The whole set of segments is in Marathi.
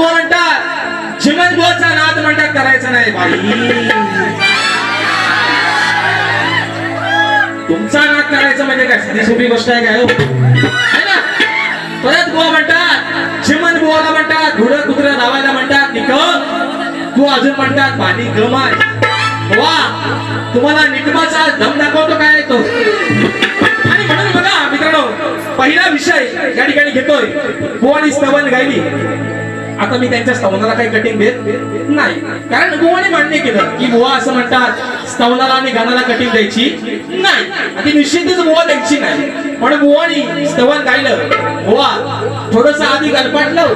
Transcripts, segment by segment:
बुवा म्हणतात. चिमण बुवाचा नाद म्हणतात करायचा नाही बाई. तुमचा नाद करायचा म्हणजे काय? साधी सोपी गोष्ट आहे काय हो? परत गो म्हणतात. चिमण गोवाला म्हणतात घुड कुत्र लावायला म्हणतात निक. तू अजून म्हणतात पाणी गमाय वा तुम्हाला निकमाचा दम दाखवतो काय तो? आणि म्हणून बघा मित्रांनो पहिला विषय या ठिकाणी घेतोय. गो आणि स्तवन गायली. आता मी त्यांच्या स्तवनाला काही कटिंग देत नाही. कारण बुवाने मान्य केलं की बुवा असं म्हणतात स्तवनाला आणि गाण्याला कटिंग द्यायची नाही. आणि ती निश्चितच बुवा द्यायची नाही. पण बुवानी स्तवन गायलं बुवा थोडस आधी गलपाटलं.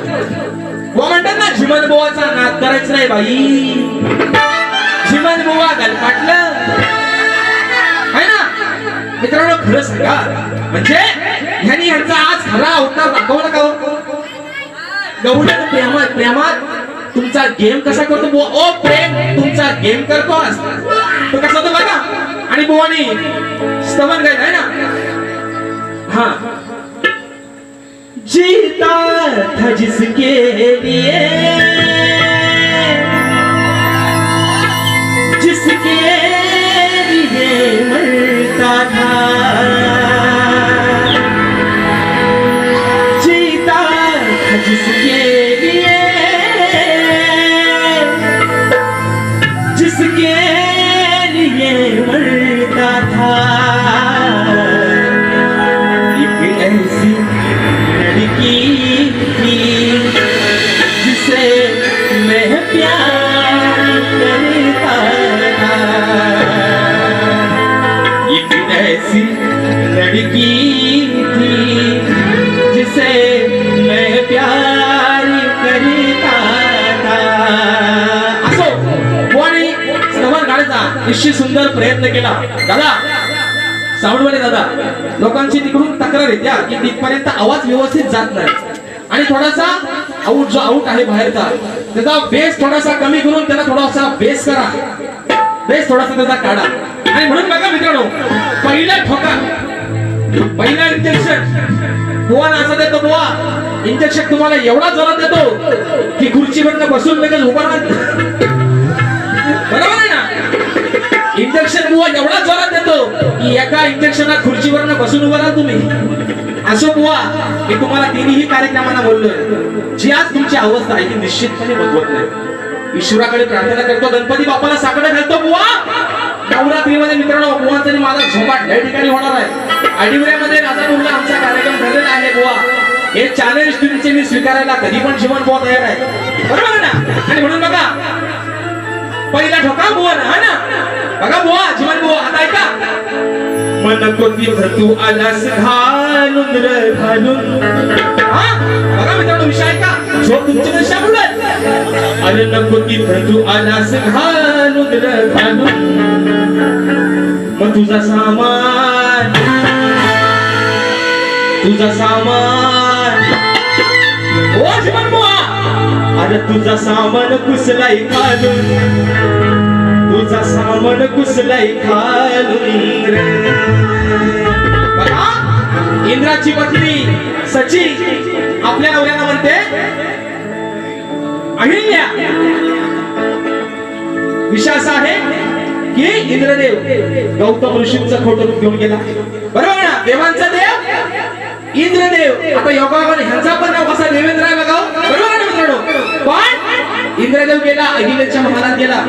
बुवा म्हणतात ना झिमन बुवाचा नाद करायचं नाही बाई. झिमन बुवा गलपाटलं. है ना? मित्रांनो खरं सांगा. म्हणजे ह्यांनी ह्यांचा आज खरा अवतार दाखवला का हो? हो? प्रेमात प्रेमात तुमचा गेम कसा करतो बुवा? ओ प्रेम तुमचा गेम करतो तो कसा होतो बघा. आणि बुवानी स्तवन गायला आहे ना? हा. जीता था जिसके लिए ऐसी लड़की थी जिसे मैं प्यार करता था। असो कोणी स्तवन गाण्याचा निश्चित सुंदर प्रयत्न केला. दादा साऊंडवाले दादा लोकांची तिकडून तक्रार येते की तिथपर्यंत आवाज व्यवस्थित जात नाही. आणि थोडासा आऊट जो आऊट आहे बाहेरचा त्याचा बेस थोडासा कमी करून त्याला थोडासा बेस करा. बेस थोडासा त्याचा काढा. आणि म्हणून बघा मित्रांनो पहिला ठोका. पहिला इंजेक्शन बुवा असं देतो बुवा. इंजेक्शन तुम्हाला एवढा जोरात देतो की खुर्चीवरनं बसून लगेच उभा बरोबर आहे ना? इंजेक्शन बुवा एवढा जोरात देतो की एका इंजेक्शनला खुर्चीवरनं बसून उभा राहा तुम्ही. असो बुवा मी तुम्हाला तिन्ही कार्यक्रमांना बोललोय. जी आज तुमची अवस्था आहे ती निश्चितपणे बघवत नाही. ईश्वराकडे प्रार्थना करतो गणपती बापाला साकडं घालतो बुवा. नवरात्रीमध्ये मित्रांनो बुवांचा आणि माझा झोपाट या ठिकाणी होणार आहे. आडिवऱ्यामध्ये राजापूरला आमचा कार्यक्रम ठरलेला आहे बुवा. हे चॅलेंज तुमचे मी स्वीकारायला कधी पण जीवन बुवा तयार आहे. बरोबर ना? आणि म्हणून बघा पहिला ठोका बुवा ना हा ना? बघा बुवा जीवन बुवा आता ऐका. मन कोती भरतू आलास घालून र घालून. हा? बघा मित्रांनो विषय ऐका. झोप तुमची अरे नको ती भरतू आलास घालून रे घालून. तुझा सामान. तुझा सामान. ओ अरे तुझा सामान कुसलाय खालून. तुझा सामान कुसलाय खालून. रे इंद्राची पत्नी सची आपल्या नवऱ्याला म्हणते अहिल्या. विश्वास आहे? की इंद्रदेव गौतम ऋषींचं खोटं रूप घेऊन गेला. बरोबर ना? देवांचा देव इंद्रदेव. आता योगाने ह्यांचा पण नाव कसा देवेंद्र आहे बघा हो. बरोबर ना मित्रांनो? पण इंद्रदेव गेला अहिल्याच्या महाराज गेला.